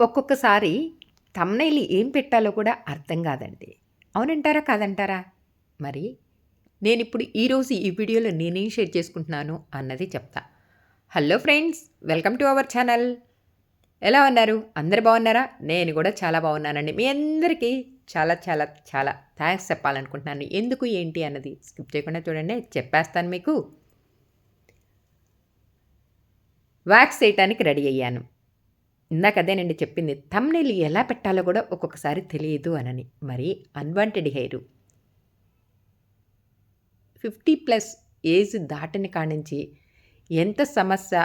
ఒక్కొక్కసారి తమ్నైల్ ఏం పెట్టాలో కూడా అర్థం కాదండి. అవునంటారా కాదంటారా? మరి నేను ఇప్పుడు ఈరోజు ఈ వీడియోలో నేనేం షేర్ చేసుకుంటున్నాను అన్నది చెప్తా. Hello friends welcome to our channel. ఎలా ఉన్నారు? అందరు బాగున్నారా? నేను కూడా చాలా బాగున్నానండి. మీ అందరికీ చాలా చాలా చాలా థ్యాంక్స్ చెప్పాలనుకుంటున్నాను. ఎందుకు ఏంటి అన్నది స్కిప్ చేయకుండా చూడండి చెప్పేస్తాను మీకు. వ్యాక్స్ వేయటానికి రెడీ అయ్యాను. ఇందాక అదేనండి చెప్పింది తమ్నెల్ ఎలా పెట్టాలో కూడా ఒక్కొక్కసారి తెలియదు అనని. మరి unwanted hair fifty plus age దాటిన కానించి ఎంత సమస్య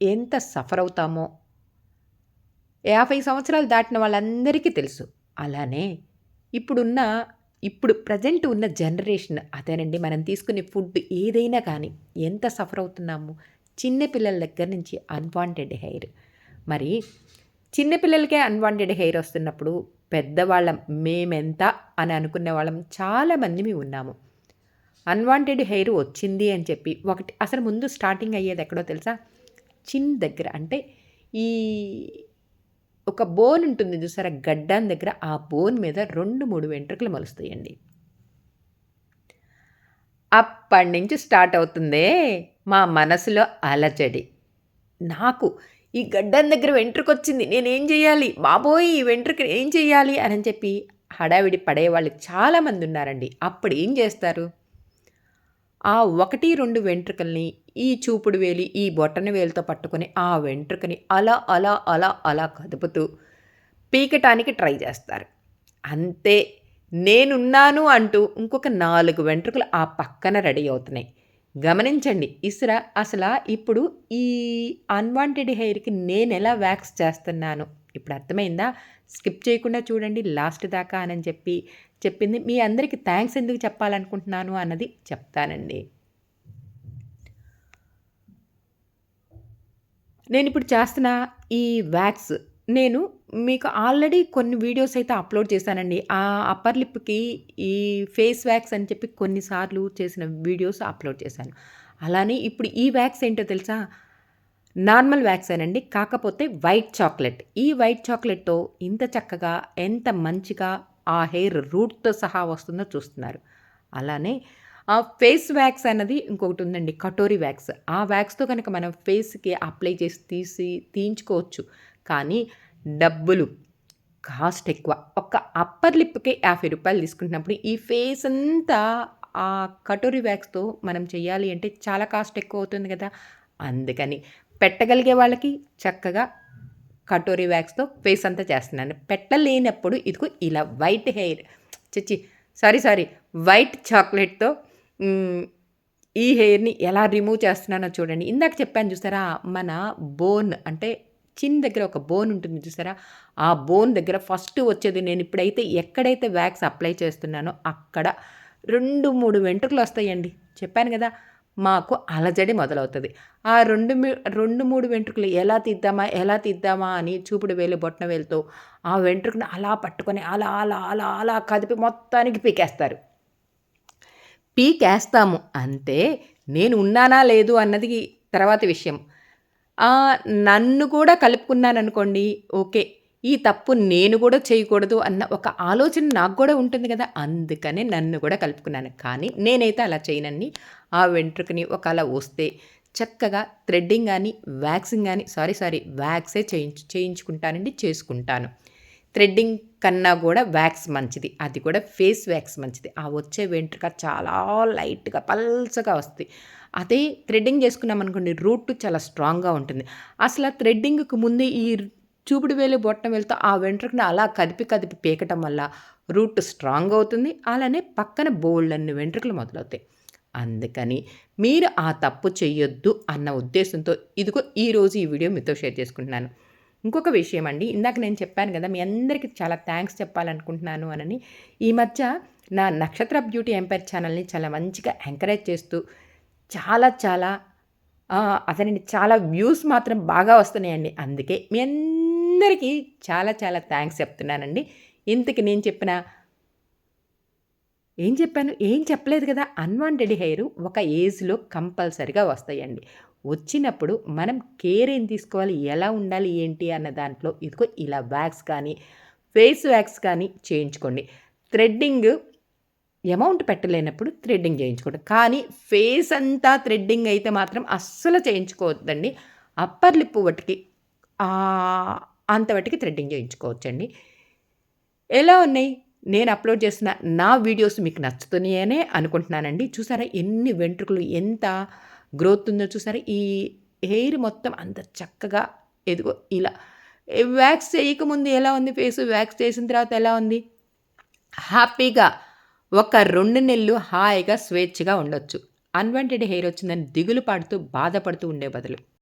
ఎంత సఫర్ అవుతామో యాభై సంవత్సరాలు దాటిన వాళ్ళందరికీ తెలుసు. అలానే ఇప్పుడున్న ఇప్పుడు ప్రజెంట్ ఉన్న జనరేషన్ అదేనండి మనం తీసుకునే ఫుడ్ ఏదైనా కానీ ఎంత సఫర్ అవుతున్నాము చిన్నపిల్లల దగ్గర నుంచి అన్వాంటెడ్ హెయిర్ మరి చిన్నపిల్లలకే అన్వాంటెడ్ హెయిర్ వస్తున్నప్పుడు పెద్దవాళ్ళం మేమెంత అని అనుకునే వాళ్ళం చాలామంది మేము ఉన్నాము. అన్వాంటెడ్ హెయిర్ వచ్చింది అని చెప్పి ఒకటి అసలు ముందు స్టార్టింగ్ అయ్యేది ఎక్కడో తెలుసా? చిన్ దగ్గర. అంటే ఈ ఒక బోన్ ఉంటుంది చూసారా? గడ్డాన్ దగ్గర ఆ బోన్ మీద రెండు మూడు వెంట్రుకలు మలుస్తాయండి. అప్పటి నుంచి స్టార్ట్ అవుతుందే. మా మనసులో అలజడి. నాకు ఈ గడ్డం దగ్గర వెంట్రుక వచ్చింది నేనేం చేయాలి బాబోయ్ ఈ వెంట్రుక ఏం చేయాలి అని చెప్పి హడావిడి పడేవాళ్ళు చాలామంది ఉన్నారండి. అప్పుడు ఏం చేస్తారు? ఆ ఒకటి రెండు వెంట్రుకల్ని ఈ చూపుడు వేలి ఈ బొట్టన వేలుతో పట్టుకొని ఆ వెంట్రుకని అలా అలా అలా అలా కదుపుతూ పీకటానికి ట్రై చేస్తారు. అంతే. నేనున్నాను అంటూ ఇంకొక నాలుగు వెంట్రుకలు ఆ పక్కన రెడీ అవుతున్నాయి. గమనించండి ఇస్రా అసలు ఇప్పుడు ఈ అన్వాంటెడ్ హెయిర్కి నేను ఎలా వ్యాక్స్ చేస్తున్నాను? ఇప్పుడు అర్థమైందా? స్కిప్ చేయకుండా చూడండి లాస్ట్ దాకా అని చెప్పి చెప్పింది. మీ అందరికీ థ్యాంక్స్ ఎందుకు చెప్పాలనుకుంటున్నాను అన్నది చెప్తానండి. నేను ఇప్పుడు చేస్తున్న ఈ వ్యాక్స్ నేను మీకు ఆల్రెడీ కొన్ని వీడియోస్ అయితే అప్లోడ్ చేశానండి. ఆ అప్పర్ లిప్కి ఈ ఫేస్ వ్యాక్స్ అని చెప్పి కొన్నిసార్లు చేసిన వీడియోస్ అప్లోడ్ చేశాను. అలానే ఇప్పుడు ఈ వ్యాక్స్ ఏంటో తెలుసా? నార్మల్ వ్యాక్స్ అనండి. కాకపోతే వైట్ చాక్లెట్. ఈ వైట్ చాక్లెట్తో ఇంత చక్కగా ఎంత మంచిగా ఆ హెయిర్ రూట్తో సహా వస్తుందో చూస్తున్నారు. అలానే ఆ ఫేస్ వ్యాక్స్ అన్నది ఇంకొకటి ఉందండి. కటోరీ వ్యాక్స్. ఆ వ్యాక్స్తో కనుక మనం ఫేస్కి అప్లై చేసి తీసి తీయించుకోవచ్చు. కానీ డబ్బులు కాస్ట్ ఎక్కువ. ఒక అప్పర్ లిప్కి యాభై రూపాయలు తీసుకుంటున్నప్పుడు ఈ ఫేస్ అంతా ఆ కటోరీ వ్యాక్స్తో మనం చేయాలి అంటే చాలా కాస్ట్ ఎక్కువ అవుతుంది కదా. అందుకని పెట్టగలిగే వాళ్ళకి చక్కగా కటోరీ వ్యాక్స్తో ఫేస్ అంతా చేస్తున్నాను. పెట్టలేనప్పుడు ఇదిగో ఇలా వైట్ హెయిర్ చచ్చి సారీ సారీ వైట్ చాక్లెట్తో ఈ హెయిర్ని ఎలా రిమూవ్ చేస్తున్నానో చూడండి. ఇందాక చెప్పాను చూసారా మన బోన్ అంటే చిన్ దగ్గర ఒక బోన్ ఉంటుంది చూసారా? ఆ బోన్ దగ్గర ఫస్ట్ వచ్చేది నేను ఇప్పుడైతే ఎక్కడైతే వ్యాక్స్ అప్లై చేస్తున్నానో అక్కడ రెండు మూడు వెంట్రుకలు వస్తాయండి. చెప్పాను కదా మాకు అలజడి మొదలవుతుంది. ఆ రెండు రెండు మూడు వెంట్రుకలు ఎలా తీద్దామా ఎలా తీద్దామా అని చూపుడు వేలు బొట్టన వేలుతో ఆ వెంట్రుకను అలా పట్టుకొని అలా అలా అలా అలా కదిపి మొత్తానికి పీకేస్తారు. పీకేస్తాము. అంతే నేను ఉన్నానా లేదు అన్నది తర్వాత విషయం. నన్ను కూడా కలుపుకున్నాను అనుకోండి ఓకే ఈ తప్పు నేను కూడా చేయకూడదు అన్న ఒక ఆలోచన నాకు కూడా ఉంటుంది కదా అందుకనే నన్ను కూడా కలుపుకున్నాను కానీ నేనైతే అలా చేయనండి. ఆ వెంట్రుకని ఒక అలా వస్తే చక్కగా థ్రెడ్డింగ్ కానీ వ్యాక్సింగ్ కానీ సారీ సారీ వ్యాక్సే చేయించు చేయించుకుంటానండి చేసుకుంటాను థ్రెడ్డింగ్ కన్నా కూడా వ్యాక్స్ మంచిది. అది కూడా ఫేస్ వ్యాక్స్ మంచిది. ఆ వచ్చే వెంట్రుక చాలా లైట్గా పల్చగా వస్తుంది అదే థ్రెడ్డింగ్ చేసుకున్నాం అనుకోండి రూట్ చాలా స్ట్రాంగ్గా ఉంటుంది. అసలు ఆ థ్రెడ్డింగ్కి ముందే ఈ చూపుడు వేలు బొట్టం వెళ్తే ఆ వెంట్రుకని అలా కదిపి కదిపి పీకటం వల్ల రూట్ స్ట్రాంగ్ అవుతుంది. అలానే పక్కన బోల్డ్ అన్ని వెంట్రుకలు మొదలవుతాయి. అందుకని మీరు ఆ తప్పు చేయొద్దు అన్న ఉద్దేశంతో ఇదిగో ఈరోజు ఈ వీడియో మీతో షేర్ చేసుకుంటున్నాను. ఇంకొక విషయం అండి ఇందాక నేను చెప్పాను కదా మీ అందరికీ చాలా థ్యాంక్స్ చెప్పాలనుకుంటున్నాను అని ఈ మధ్య నా నక్షత్ర బ్యూటీ ఎంపైర్ ఛానల్ని చాలా మంచిగా ఎంకరేజ్ చేస్తూ చాలా చాలా అతనిని చాలా వ్యూస్ మాత్రం బాగా వస్తున్నాయండి. అందుకే మీ అందరికీ చాలా చాలా థ్యాంక్స్ చెప్తున్నానండి. ఇంతకి నేను చెప్పిన ఏం చెప్పాను? ఏం చెప్పలేదు కదా అన్వాంటెడ్ హెయిర్ ఒక ఏజ్లో కంపల్సరిగా వస్తాయండి. వచ్చినప్పుడు మనం కేర్ ఏం తీసుకోవాలి? ఎలా ఉండాలి? ఏంటి? అన్న దాంట్లో ఇదిగో ఇలా వ్యాక్స్ కానీ ఫేస్ వ్యాక్స్ కానీ చేయించుకోండి. థ్రెడ్డింగ్ అమౌంట్ పెట్టలేనప్పుడు థ్రెడ్డింగ్ చేయించుకోండి. కానీ ఫేస్ అంతా థ్రెడ్డింగ్ అయితే మాత్రం అస్సలు చేయించుకోవద్దండి. అప్పర్ లిప్ వటికి అంతవటికి థ్రెడ్డింగ్ చేయించుకోవచ్చండి. ఎలా ఉన్నాయి? నేను అప్లోడ్ చేసిన నా వీడియోస్ మీకు నచ్చుతున్నాయనే అనుకుంటున్నానండి. చూసారా ఎన్ని వెంట్రుకలు ఎంత గ్రోత్ ఉందో చూసారా? ఈ హెయిర్ మొత్తం అంత చక్కగా ఎదుగో ఇలా. వ్యాక్స్ చేయకముందు ఎలా ఉంది ఫేస్? వ్యాక్స్ చేసిన తర్వాత ఎలా ఉంది? హ్యాపీగా ఒక రెండు నెలలు హాయిగా స్వేచ్ఛగా ఉండొచ్చు. అన్వాంటెడ్ హెయిర్ వచ్చిందని దిగులు పడుతూ బాధపడుతూ ఉండే బదులు.